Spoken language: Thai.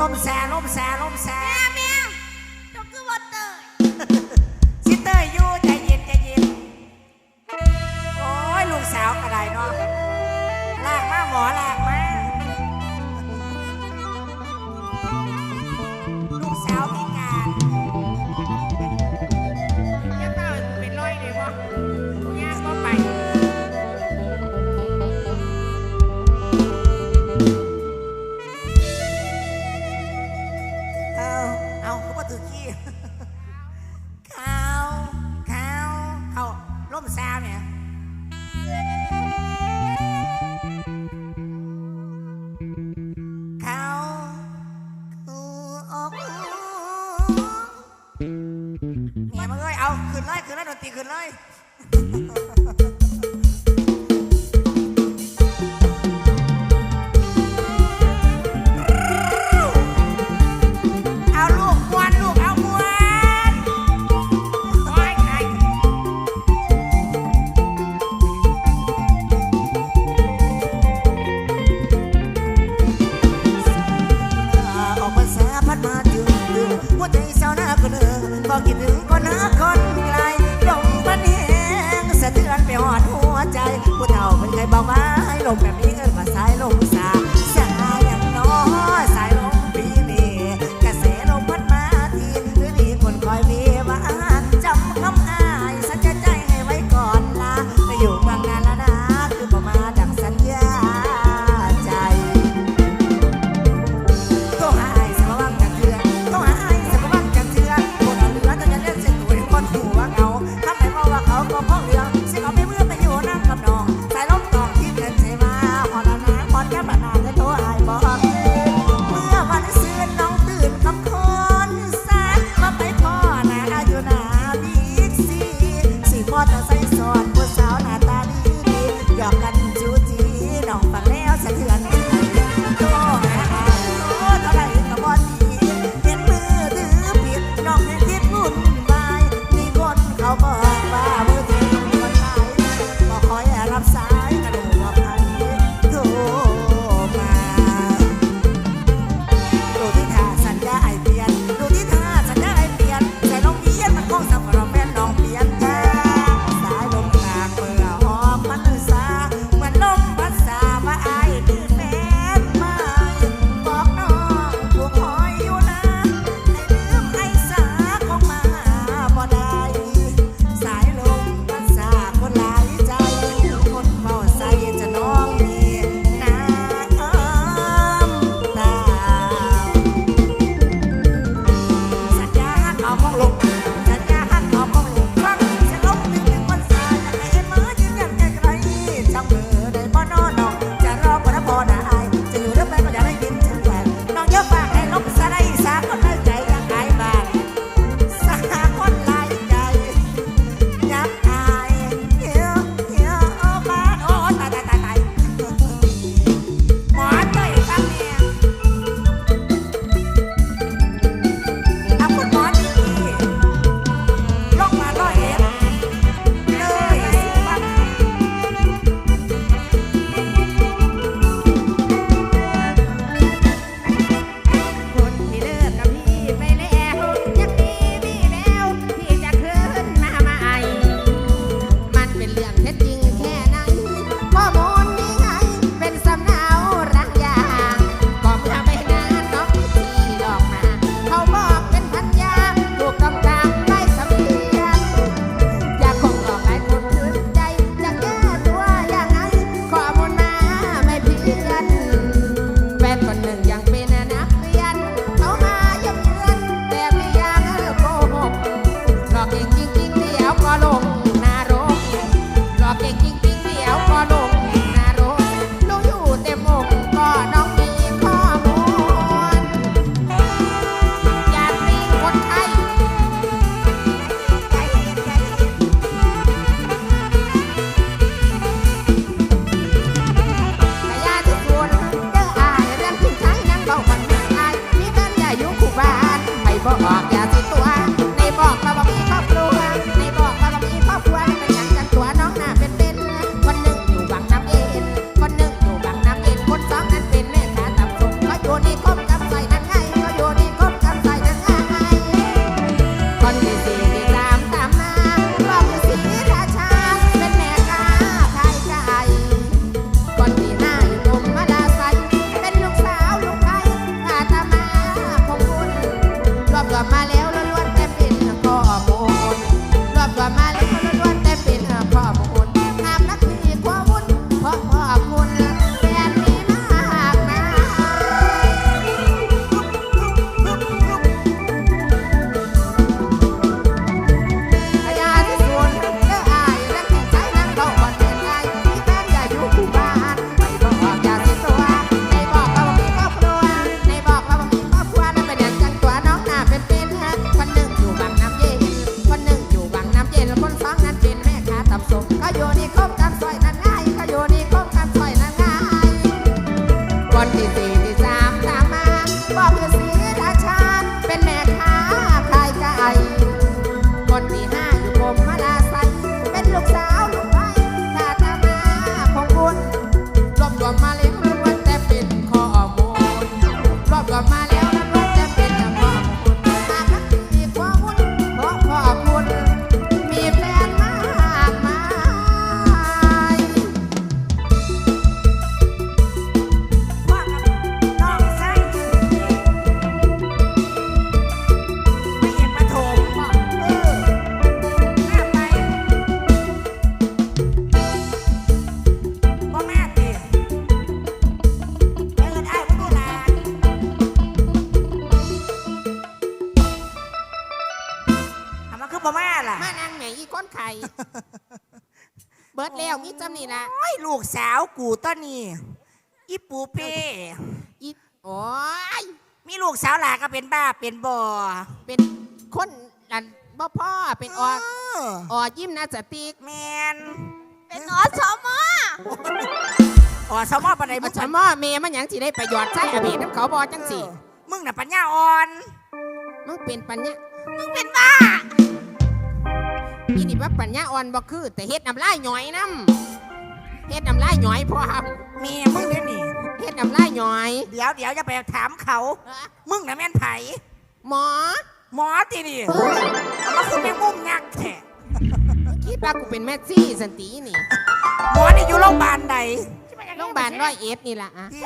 ลมแสลมแสลมแสแม่แม่จกคือวัอเตอร์ซิเตอร์อยู่ใจเย็นใจเย็นโอ้ยลูกสาวกระไดเนาะลากมาหมอลากมาือขี้ขาวขาวเขาล่มซาเนี่ยเขาคืออกเนี่ยมาเลยเอาขึ้นเลยขึ้นเลยดนตรีขึ้นเลย 棒啊 เบิดแล้วมีจำนี่ละโอ้ยลูกสาวกูต้นนี้อีปูเป้อีโอ้ยมีลูกสาวหลาก็เป็นบ้าเป็นบ่อเป็นคนอันบ่พ่อเป็นออเออออยิ้มนาสติกแมนเป็นอสมออ๋อสมอปันไหนมึมางชะม่อเมมันหยังสิได้ประโยชน์ใช่อบีน้ำเขาบอจังสิเออมึงน่ะปัญญาอ่อน มึงเป็นปัญญามึงเป็นบ้า อีนี่ว่าปัญญาอ่อนบ่คือ แต่เฮ็ดน้ำลายหน่อยน้ำเฮ็ดน้ำลายหน่อยพอครับเมียมึงเดี๋ยวนี้เฮ็ดน้ำลายหน่อยเดี๋ยวเดี๋ยวจะไปถามเขามึงน่ะแม่นไผหมอหมอตีนี่เอามาคือเป็นมุมยักษ์แท้คิดว่ากูเป็นแม่ซี่สันตินี่หมอนี่อยู่โรงพยาบาลใดโรงพยาบาลร้อยเอ็ดนี่ล่ะอะ ที่